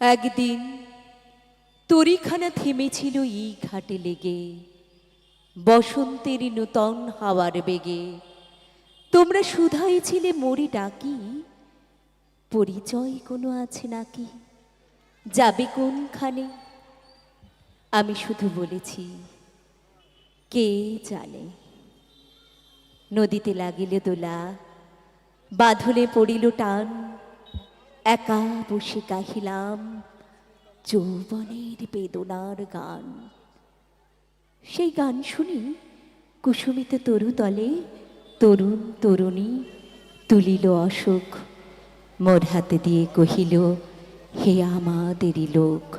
একদিন তরিখানা থেমেছিল এই ঘাটে লেগে, বসন্তের নূতন হাওয়ার বেগে। তোমরা শুধাইছিলে মরি ডাকি, পরিচয় কোনো আছে নাকি? যাবে কোনখানে? আমি শুধু বলেছি, কে জানে? নদীতে লাগিল দোলা, বাঁধলে পড়িল টান একা বসে গাহিলাম যৌবনের বেদনার গান। সেই গান শুনি কুসুমিত তরু তলে তরুণ তরুণী তুলিল অশোক, মোর হাতে দিয়ে কহিল, হে আমাদেরই লোক,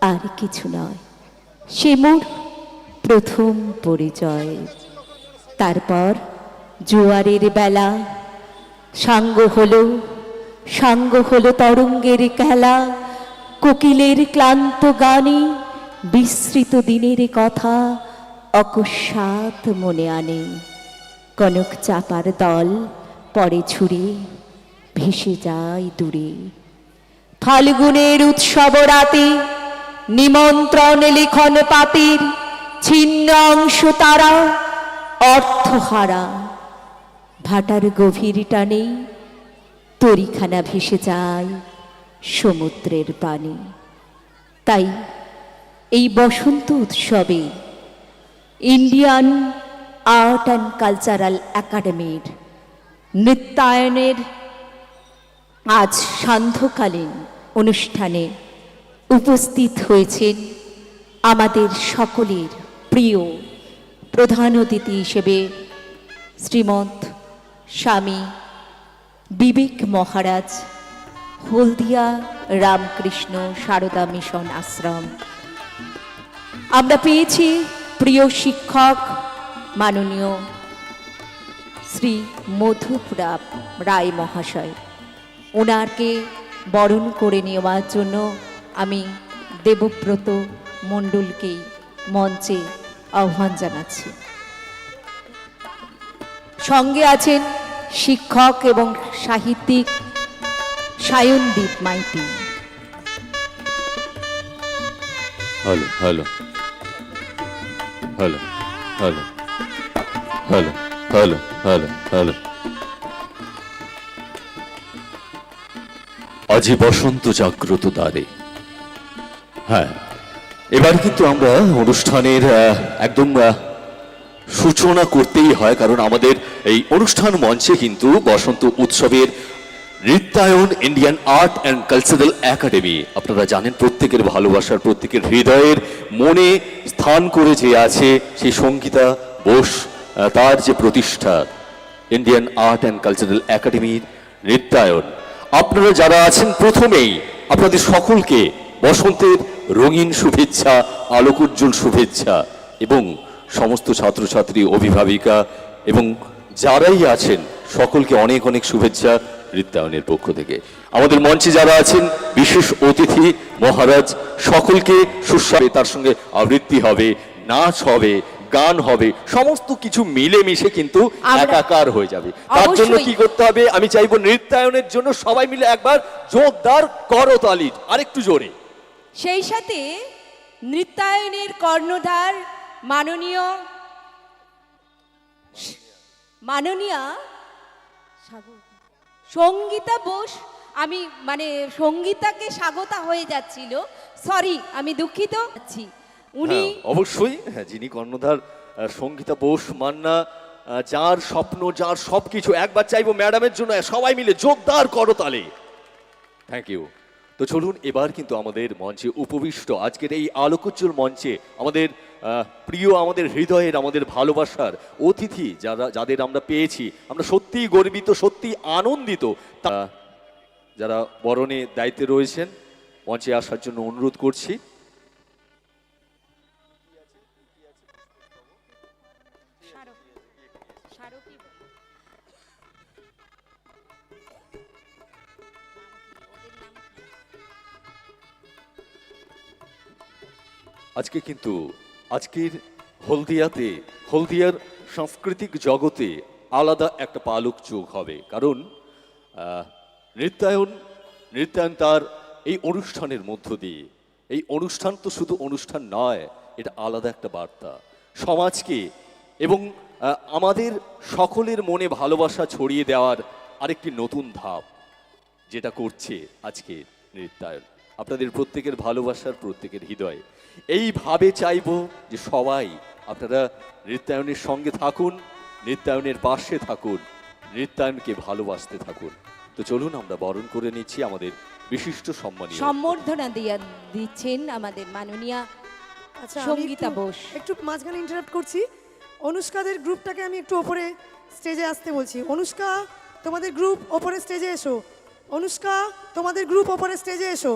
আর কিছু নয়। সে মোর প্রথম পরিচয়। তারপর জোয়ারের বেলা সাঙ্গ হলো সাঙ্গ হলো তরঙ্গের খেলা, কোকিলের ক্লান্ত গানে বিস্মৃত দিনের কথা অকস্মাৎ মনে আনে। কনক চাপার দল পরে ছুড়ে ভেসে যায় দূরে। ফাল্গুনের উৎসব রাতে নিমন্ত্রণ লিখন পাতির ছিন্ন অংশ তারা অর্থহারা। ভাটার গভীর টানে তরিখানা ভেসে যায় সমুদ্রের পানি। তাই এই বসন্ত উৎসবে ইন্ডিয়ান আর্ট অ্যান্ড কালচারাল একাডেমির নৃত্যায়নের আজ সান্ধ্যকালীন অনুষ্ঠানে উপস্থিত হয়েছেন আমাদের সকলের প্রিয় প্রধান অতিথি হিসেবে শ্রীমন্ত স্বামী বিবেক মহারাজ, হলদিয়া রামকৃষ্ণ সারদা মিশন আশ্রম। আমরা পেয়েছি প্রিয় শিক্ষক মাননীয় শ্রী মধুপুরা রায় মহাশয়। ওনারকে বরণ করে নেওয়ার জন্য আমি দেবব্রত মণ্ডলকেই মঞ্চে আহ্বান জানাচ্ছি। সঙ্গে আছেন শিক্ষক এবং সাহিত্যিক Sayandip Maiti. Hello hello. Hello hello. Hello hello hello hello. আজি বসন্ত জাগ্রত দ্বারে। হ্যাঁ এবার কিন্তু আমরা অনুষ্ঠানের একদম সূচনা করতেই হয়, কারণ আমাদের এই অনুষ্ঠান মঞ্চে কিন্তু বসন্ত উৎসবের নৃত্যায়ন Indian art and cultural academy আপনারা জানেন প্রত্যেকের ভালোবাসার, প্রত্যেকের হৃদয়ের মনে স্থান করে যে আছে সেই সঙ্গীতা বোস তার যে প্রতিষ্ঠা ইন্ডিয়ান আর্ট অ্যান্ড কালচারাল একাডেমির নৃত্যায়ন। আপনারা যারা আছেন প্রথমেই আপনাদের সকলকে বসন্তের রঙিন শুভেচ্ছা, আলোকোজ্জ্বল শুভেচ্ছা এবং সমস্ত ছাত্রছাত্রী, অভিভাবিকা এবং যারাই আছেন সকলকে অনেক অনেক শুভেচ্ছা নৃত্যায়নের পক্ষ থেকে। আমাদের মঞ্চে যারা আছেন বিশেষ অতিথি মহারাজ সকলকে সুস্বাদে তার সঙ্গে আবৃত্তি হবে নাচ হবে গান হবে সমস্ত কিছু মিলেমিশে কিন্তু একাকার হয়ে যাবে। তার জন্য কি করতে হবে? আমি চাইব নৃত্যায়নের জন্য সবাই মিলে একবার জোরদার করতালি আরেকটু জোরে। সেই সাথে নৃত্যায়নের কর্ণধার মাননীয় মাননীয়া সঙ্গীতা বোস আমি মানে সঙ্গীতাকে স্বাগতা হয়ে যাচ্ছিল। সরি আমি দুঃখিত আছি। উনি হ্যাঁ, অবশ্যই। হ্যাঁ, যিনি কর্ণধার সঙ্গীতা বোস মান্না যার স্বপ্ন যার সবকিছু একবার চাইব ম্যাডামের জন্য সবাই মিলে জোরদার করতালে থ্যাংক ইউ তো চলুন এবার কিন্তু আমাদের মঞ্চে উপবিষ্ট আজকের এই আলোকোজ্জ্বল মঞ্চে আমাদের প্রিয় আমাদের হৃদয়ের, আমাদের ভালোবাসার অতিথি যারা, যাদের আমরা পেয়েছি, আমরা সত্যিই গর্বিত সত্যি আনন্দিত। তা- যারা বরণে দায়িত্বে রয়েছেন, মঞ্চে আসার জন্য অনুরোধ করছি। আজকে কিন্তু, আজকের হলদিয়াতে, হলদিয়ার সাংস্কৃতিক জগতে আলাদা একটা পালক যোগ হবে। কারণ নৃত্যায়ন নৃত্যায়ন তার এই অনুষ্ঠানের মধ্য দিয়ে। এই অনুষ্ঠান তো শুধু অনুষ্ঠান নয়, এটা আলাদা একটা বার্তা। সমাজকে এবং আমাদের সকলের মনে ভালোবাসা ছড়িয়ে দেওয়ার আরেকটি নতুন ধাপ। যেটা করছে আজকে নৃত্যায়ন। আপনাদের প্রত্যেকের ভালোবাসার প্রত্যেকের হৃদয়ে। এইভাবে চাইব যে সবাই আপনারা নৃত্যায়নের সঙ্গে থাকুন নৃত্যায়নের পাশে থাকুন নৃত্যায়নকে ভালোবাসতে থাকুন। তো চলুন আমরা বরণ করে নিচ্ছি আমাদের বিশিষ্ট সম্মানীয় সম্বর্ধনা দিয়া দিচ্ছেন আমাদের মাননীয়া আচ্ছা আমি সঙ্গীতা একটু- বোস। একটু মাঝখানে ইন্টারাপ্ট করছি। অনুষ্কাদের গ্রুপটাকে আমি একটু ওপরে স্টেজে আসতে বলছি। অনুষ্কা তোমাদের গ্রুপ ওপরে স্টেজে এসো। অনুষ্কা তোমাদের গ্রুপ ওপরে স্টেজে এসো।